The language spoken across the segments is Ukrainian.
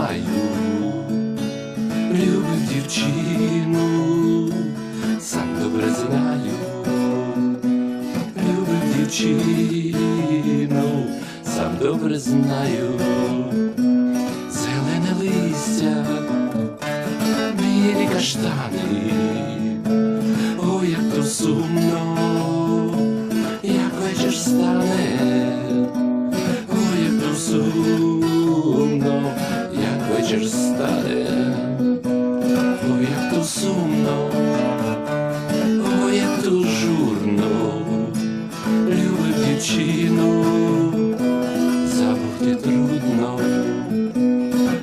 маю, любив дівчину, сам добре знаю, любив дівчину, сам добре знаю, зелене листя, білі каштани, ой, як то сумно, любив забути трудно,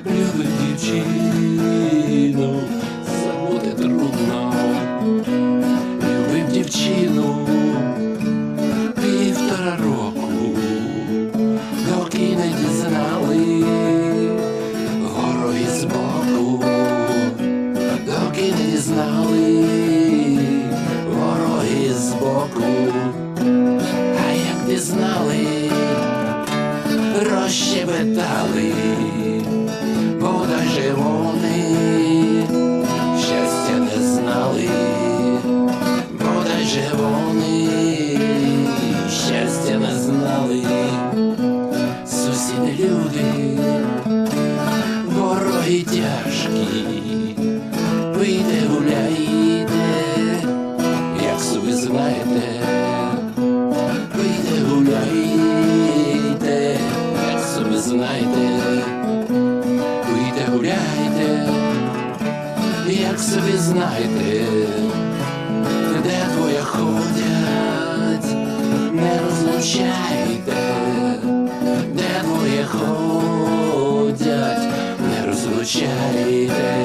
любив дівчину, забути трудно, любив дівчину. Півтора року. Доки не дізнали. Вороги збоку, доки не дізнали розщебетали, бодай же вони щастя не знали, бодай же вони щастя не знали. Сусіди люди, вороги тяжкі, як де двоє ходять, не розлучайте де двоє ходять, не розлучайте,